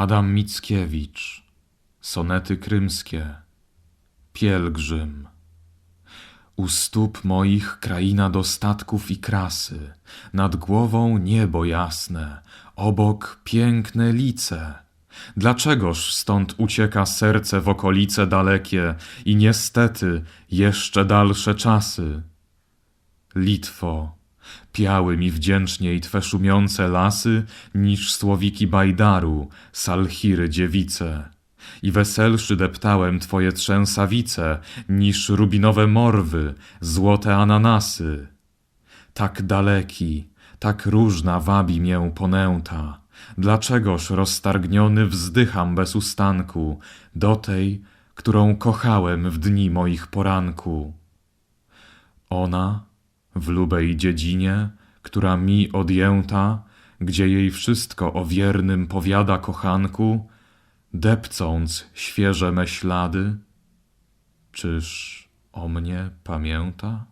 Adam Mickiewicz Sonety krymskie Pielgrzym U stóp moich kraina dostatków i krasy, nad głową niebo jasne, obok piękne lice. Dlaczegoż stąd ucieka serce w okolice dalekie i niestety jeszcze dalsze czasy? Litwo, piały mi wdzięczniej Twe szumiące lasy niż słowiki Bajdaru, Salchiry dziewice. I weselszy deptałem Twoje trzęsawice niż rubinowe morwy, złote ananasy. Tak daleki, tak różna wabi mię ponęta. Dlaczegoż roztargniony wzdycham bez ustanku do tej, którą kochałem w dni moich poranku? Ona, w lubej dziedzinie, która mi odjęta, gdzie jej wszystko o wiernym powiada kochanku, depcąc świeże me ślady, czyż o mnie pamięta?